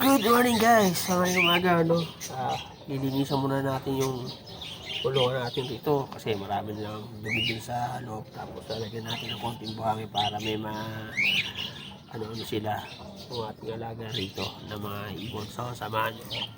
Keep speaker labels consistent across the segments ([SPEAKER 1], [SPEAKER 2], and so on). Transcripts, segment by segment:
[SPEAKER 1] Good morning guys! Sa ngayong umaga, ano, ah, lilinisan muna natin yung kulungan natin dito kasi marami lang dumi sa loob tapos lalagyan natin ng konting buhangin para may ma ano ano sila yung ating alaga rito na mga ibon. So samahan nyo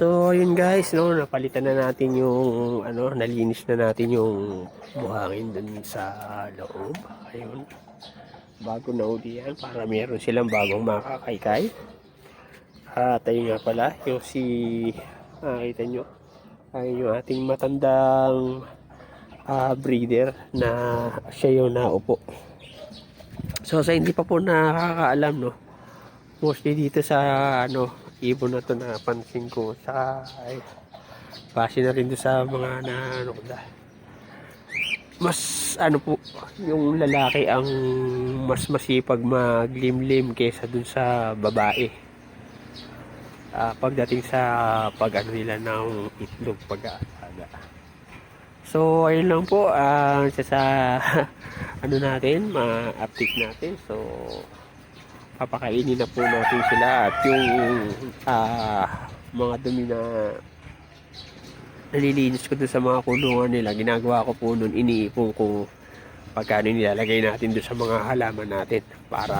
[SPEAKER 1] So, ayun guys, no, napalitan na natin yung, ano, nalinis na natin yung buhangin dun sa loob. Ayun. Bago na uli yan, para meron silang bagong makakaykay. At ayun nga pala, yung si, nakita nyo, ay yung ating matandang ah, breeder na siya yung naupo. So, sa hindi pa po nakakaalam, no, mostly dito sa, ano, ibon na to na pansin ko sa ay base na rin doon sa mga na ano ko mas ano po, yung lalaki ang mas masipag maglimlim kaysa dun sa babae. Ah, pagdating sa pag ano nila ng itlog pag-aasaga. So, ayun lang po ah sa, sa ano natin, ma-update natin. So, papakainin na po natin sila at yung ah mga dumi na nalilinis ko doon sa mga kulungan nila. Ginagawa ko po noon, iniipon ko pagkano nilalagay natin doon sa mga halaman natin para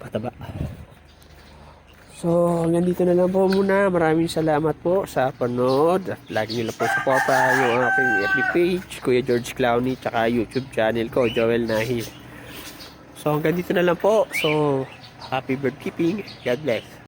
[SPEAKER 1] pataba. So, hanggang dito na lang po muna. Maraming salamat po sa panood. At lagi lang po suporta yung aking FB page, Kuya George Clowney, tsaka YouTube channel ko, Joel Nahil. So, hanggang dito na lang po. So, happy bird keeping. God bless.